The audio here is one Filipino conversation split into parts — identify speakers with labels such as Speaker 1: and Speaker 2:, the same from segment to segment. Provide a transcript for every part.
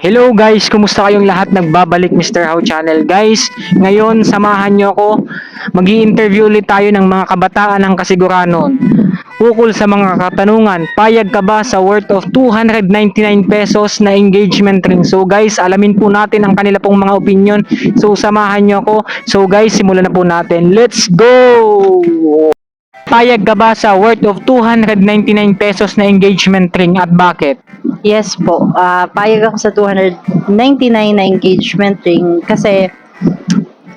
Speaker 1: Hello guys, kumusta kayong lahat? Nagbabalik Mr. How Channel. Guys, ngayon samahan nyo ako. mag interview ulit tayo ng mga kabataan ng kasiguranon. Ukol sa mga katanungan, payag ka ba sa worth of 299 pesos na engagement ring? So guys, alamin po natin ang kanila pong mga opinion. So samahan nyo ako. So guys, simulan na po natin. Let's go! Payag ka ba sa worth of 299 pesos na engagement ring at bakit?
Speaker 2: Yes po. Ah, payag ako sa 299 na engagement ring kasi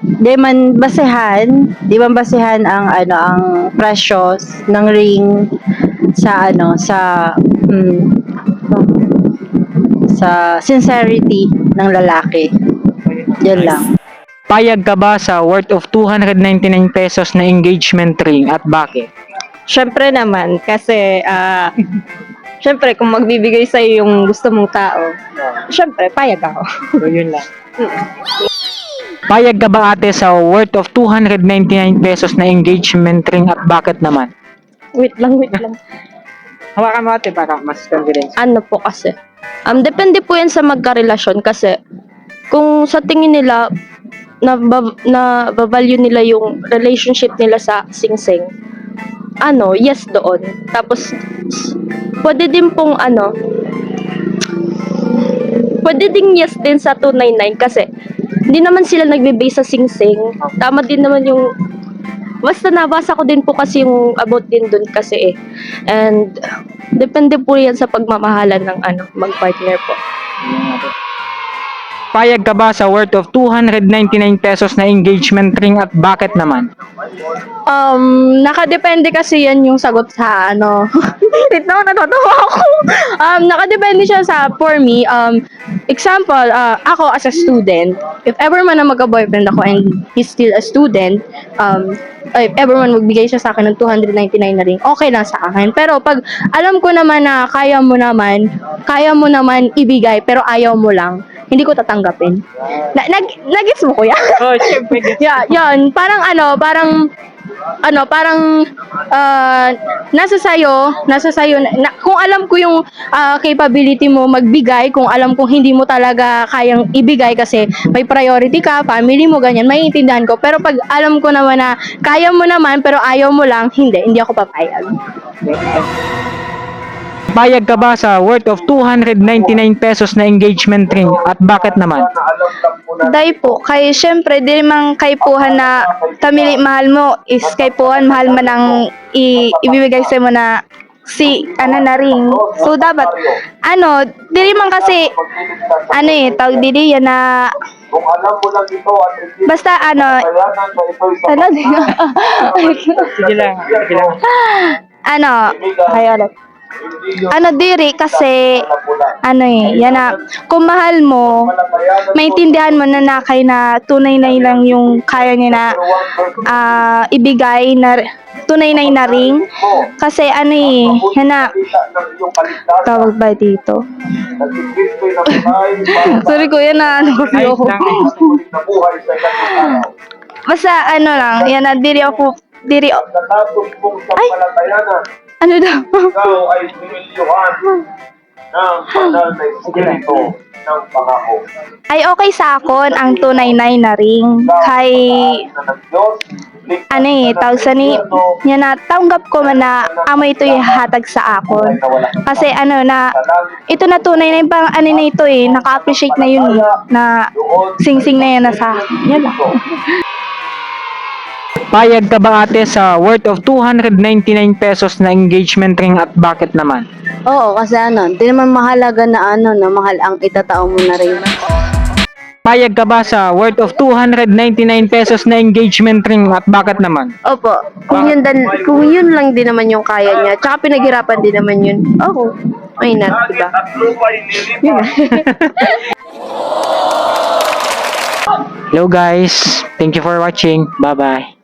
Speaker 2: di man basehan, di man basehan ang ano ang presyo ng ring sa ano sa mm, sa sincerity ng lalaki. Yan lang.
Speaker 1: Payag ka ba sa worth of 299 pesos na engagement ring at bakit?
Speaker 3: Syempre naman, kasi, ah, syempre, kung magbibigay sa'yo yung gusto mong tao, syempre, payag ako.
Speaker 1: So yun lang. Payag ka ba ate sa worth of 299 pesos na engagement ring at bakit naman?
Speaker 3: Wait lang, wait lang.
Speaker 1: Hawakan mo ate para mas confidence.
Speaker 3: Ano po kasi? Um, depende po yan sa magkarelasyon kasi kung sa tingin nila na, na bavalue nila yung relationship nila sa singsing, ano, yes doon. Tapos, pwede din pong ano, pwede din yes din sa 299 kasi hindi naman sila nagbe-base sa singsing. Tama din naman yung Basta nabasa ko din po kasi yung about din dun kasi eh. And depende po yan sa pagmamahalan ng ano, mag-partner po.
Speaker 1: Payag ka ba sa worth of 299 pesos na engagement ring at bakit naman?
Speaker 3: Um, nakadepende kasi yan yung sagot sa ano. Wait na, natutuwa ako. Um, nakadepende siya sa, for me, um, example, uh, ako as a student, if ever man na magka-boyfriend ako and he's still a student, um, if ever man magbigay siya sa akin ng 299 na ring, okay lang sa akin. Pero pag alam ko naman na kaya mo naman, kaya mo naman ibigay, pero ayaw mo lang, hindi ko tatanggapin. Na, nag, nagets mo kuya?
Speaker 1: Oh, syempre.
Speaker 3: yeah, yun. Parang ano, parang ano, parang ah, nasa sayo, nasa sayo, na, kung alam ko yung ah, capability mo magbigay, kung alam kong hindi mo talaga kayang ibigay kasi may priority ka, family mo, ganyan, maiintindihan ko. Pero pag alam ko naman na kaya mo naman, pero ayaw mo lang, hindi, hindi ako papayag.
Speaker 1: Payag ka ba sa worth of 299 pesos na engagement ring at bakit naman?
Speaker 4: Dahil po, kay syempre, di mang kaipuhan na tamili mahal mo is kaipuhan mahal man ang i- ibibigay sa mo na si ano na ring. So dapat ano, dili man kasi ano eh tawag dili yan na
Speaker 5: Kung alam mo lang ito at hindi
Speaker 4: basta ano
Speaker 5: kayanan na ito'y sa
Speaker 4: ano
Speaker 1: Sige lang, sige lang.
Speaker 4: ano ay ulit. Ano diri kasi ano eh yan na kung mahal mo maintindihan mo na na kay na tunay na lang yung kaya niya na ah, ibigay na tunay na na ring kasi ano eh yan na tawag ba dito sorry kuya na ano
Speaker 5: araw.
Speaker 4: basta ano lang yan na diri ako diri Ay! Ano daw?
Speaker 5: Ikaw ay humilyohan ng banal na espiritu ng pangako.
Speaker 4: ay okay sa akon ang tunay na na ring. Kay ano eh
Speaker 5: ka ng
Speaker 4: tawag sa ni yan na tanggap ko man na amo ito hatag sa akon kasi ano na ito na tunay na yung parang ano na ito eh naka-appreciate na yun eh na sing-sing na yan na sa akin. Yan. lang
Speaker 1: Payag ka ba ate sa worth of 299 pesos na engagement ring at bakit naman?
Speaker 2: Oo, kasi ano, di naman mahalaga na ano, na mahal ang itatao mo na rin.
Speaker 1: Payag ka ba sa worth of 299 pesos na engagement ring at bakit naman?
Speaker 3: Opo, kung yun, dan, kung yun lang din naman yung kaya niya, tsaka pinaghirapan din naman yun, oh, may not, diba?
Speaker 5: nilipas.
Speaker 1: Hello guys, thank you for watching. Bye bye.